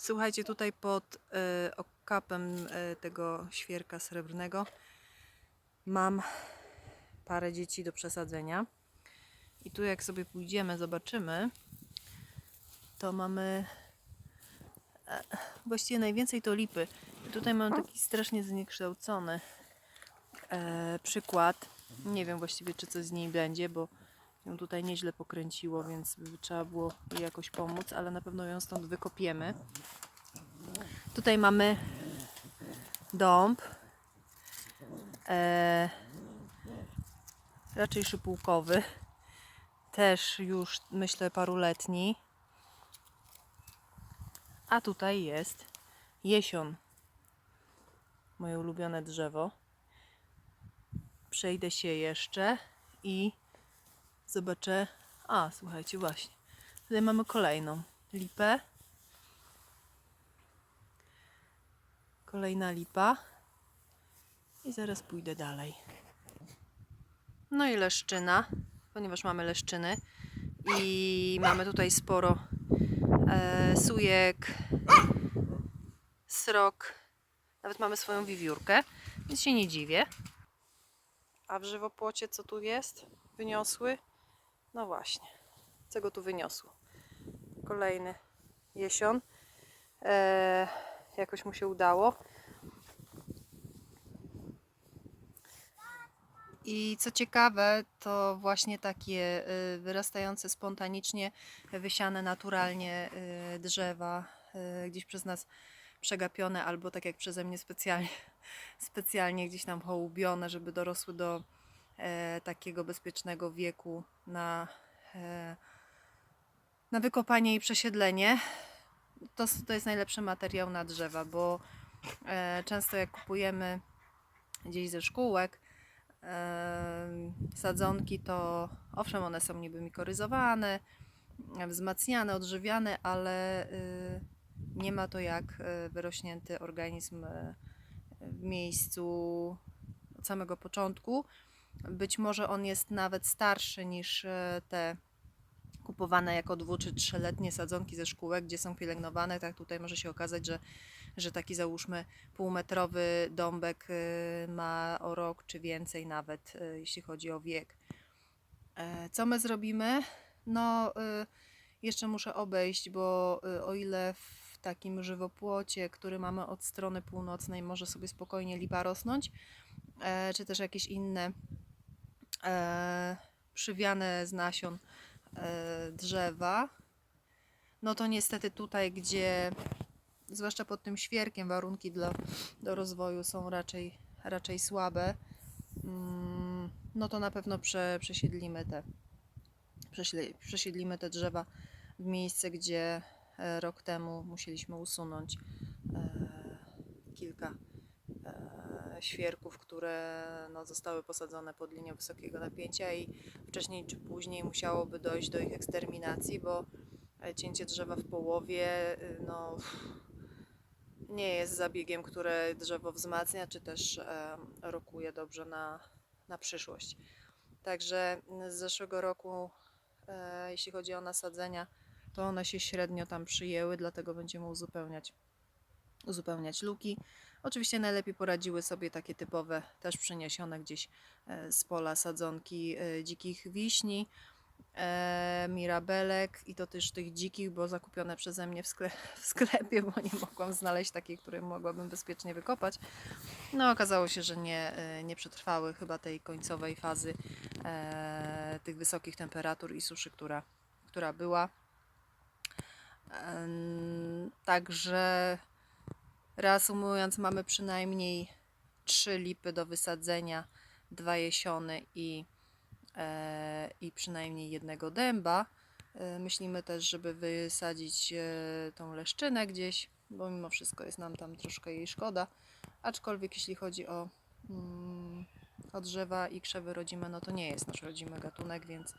Słuchajcie, tutaj pod e, okapem e, tego świerka srebrnego mam parę dzieci do przesadzenia. I tu jak sobie pójdziemy, zobaczymy, to mamy e, właściwie najwięcej to lipy. I tutaj mam taki strasznie zniekształcony e, przykład. Nie wiem właściwie, czy coś z niej będzie, bo ją tutaj nieźle pokręciło, więc trzeba było jej jakoś pomóc, ale na pewno ją stąd wykopiemy. Tutaj mamy dąb. E, raczej szypułkowy. Też już myślę paruletni. A tutaj jest jesion. Moje ulubione drzewo. Przejdę się jeszcze i zobaczę. A, słuchajcie, właśnie. Tutaj mamy kolejną lipę. Kolejna lipa. I zaraz pójdę dalej. No i leszczyna, ponieważ mamy leszczyny i mamy tutaj sporo e, sujek, srok, nawet mamy swoją wiewiórkę, więc się nie dziwię. A w żywopłocie co tu jest? Wyniosły? No właśnie, co go tu wyniosło? Kolejny jesion. E, jakoś mu się udało. I co ciekawe, to właśnie takie y, wyrastające spontanicznie, wysiane naturalnie y, drzewa, gdzieś przez nas przegapione, albo tak jak przeze mnie specjalnie, specjalnie gdzieś tam hołubione, żeby dorosły do e, takiego bezpiecznego wieku na, e, na wykopanie i przesiedlenie. To, to jest najlepszy materiał na drzewa, bo e, często jak kupujemy gdzieś ze szkółek, sadzonki, to owszem, one są niby mikoryzowane, wzmacniane, odżywiane, ale y, nie ma to jak y, wyrośnięty organizm y, w miejscu od samego początku. Być może on jest nawet starszy niż y, te kupowane jako dwu czy trzyletnie sadzonki ze szkółek, gdzie są pielęgnowane. Tak tutaj może się okazać, że, że taki załóżmy półmetrowy dąbek y, ma o rok czy więcej nawet, y, jeśli chodzi o wiek. E, Co my zrobimy? No, jeszcze muszę obejść, bo o ile w takim żywopłocie, który mamy od strony północnej, może sobie spokojnie lipa rosnąć, e, czy też jakieś inne e, przywiane z nasion e, drzewa, no to niestety tutaj, gdzie zwłaszcza pod tym świerkiem warunki dla, do rozwoju są raczej, raczej słabe, mm, no to na pewno prze, przesiedlimy te przesiedlimy te drzewa w miejsce, gdzie e, rok temu musieliśmy usunąć e, kilka e, świerków, które no, zostały posadzone pod linią wysokiego napięcia i wcześniej czy później musiałoby dojść do ich eksterminacji, bo e, cięcie drzewa w połowie y, no, nie jest zabiegiem, które drzewo wzmacnia, czy też e, rokuje dobrze na, na przyszłość. Także z zeszłego roku, e, jeśli chodzi o nasadzenia, to one się średnio tam przyjęły, dlatego będziemy uzupełniać, uzupełniać luki. Oczywiście najlepiej poradziły sobie takie typowe, też przyniesione gdzieś e, z pola sadzonki e, dzikich wiśni, e, mirabelek i to też tych dzikich, bo zakupione przeze mnie w, w sklepie, bo nie mogłam znaleźć takiej, które mogłabym bezpiecznie wykopać. No okazało się, że nie, e, nie przetrwały chyba tej końcowej fazy e, tych wysokich temperatur i suszy, która, która była. Em, Także reasumując, mamy przynajmniej trzy lipy do wysadzenia, dwa jesiony i, e, i przynajmniej jednego dęba. E, Myślimy też, żeby wysadzić e, tą leszczynę gdzieś, bo mimo wszystko jest nam tam troszkę jej szkoda. Aczkolwiek jeśli chodzi o, mm, o drzewa i krzewy rodzime, no to nie jest nasz rodzimy gatunek, więc,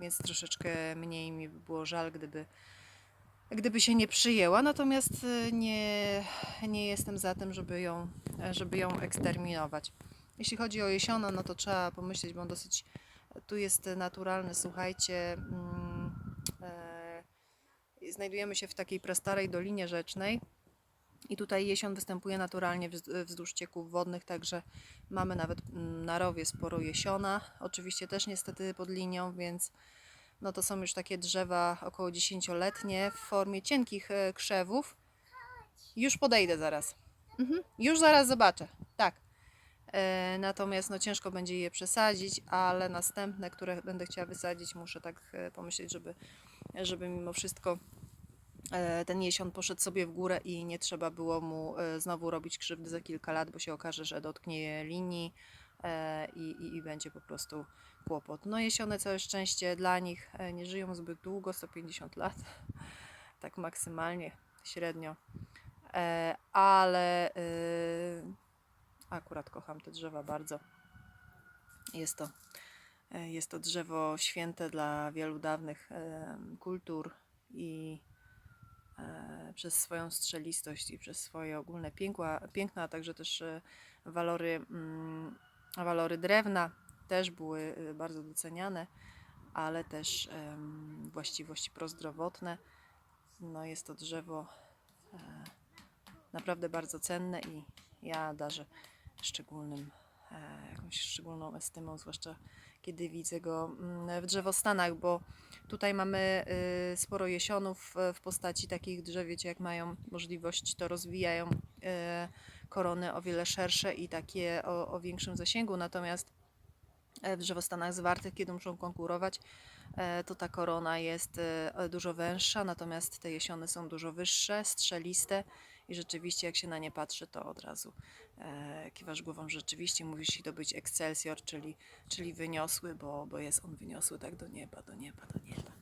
więc troszeczkę mniej mi by było żal, gdyby, gdyby się nie przyjęła. Natomiast y, nie, nie jestem za tym, żeby ją, żeby ją eksterminować. Jeśli chodzi o jesiona, no to trzeba pomyśleć, bo on dosyć tu jest naturalny, słuchajcie. mm, e, znajdujemy się w takiej prastarej dolinie rzecznej. I tutaj jesion występuje naturalnie wz- wzdłuż cieków wodnych, także mamy nawet mm, na rowie sporo jesiona. Oczywiście też niestety pod linią, więc no to są już takie drzewa około 10-letnie w formie cienkich e, krzewów. Już podejdę zaraz. Mhm. Już zaraz zobaczę. Tak. E, natomiast no ciężko będzie je przesadzić, ale następne, które będę chciała wysadzić, muszę tak e, pomyśleć, żeby, żeby mimo wszystko e, ten jesion poszedł sobie w górę i nie trzeba było mu znowu robić krzywdy za kilka lat, bo się okaże, że dotknie linii i, i będzie po prostu kłopot. No jesione całe szczęście dla nich e, nie żyją zbyt długo, 150 lat, tak maksymalnie, średnio, E, ale e, akurat kocham te drzewa bardzo. Jest to, e, jest to drzewo święte dla wielu dawnych kultur i przez swoją strzelistość i przez swoje ogólne piękła, piękno, a także też walory, mm, walory drewna też były e, bardzo doceniane, ale też właściwości prozdrowotne. No jest to drzewo e, naprawdę bardzo cenne i ja darzę szczególnym, e, jakąś szczególną estymą, zwłaszcza kiedy widzę go mm, w drzewostanach, bo tutaj mamy y, sporo jesionów e, w postaci takich drzew, wiecie, jak mają możliwość, to rozwijają korony o wiele szersze i takie o, o większym zasięgu, natomiast w drzewostanach zwartych, kiedy muszą konkurować, e, to ta korona jest e, dużo węższa, natomiast te jesiony są dużo wyższe, strzeliste i rzeczywiście jak się na nie patrzy, to od razu e, kiwasz głową, rzeczywiście musi to być Excelsior, czyli, czyli wyniosły, bo, bo jest on wyniosły tak do nieba, do nieba, do nieba.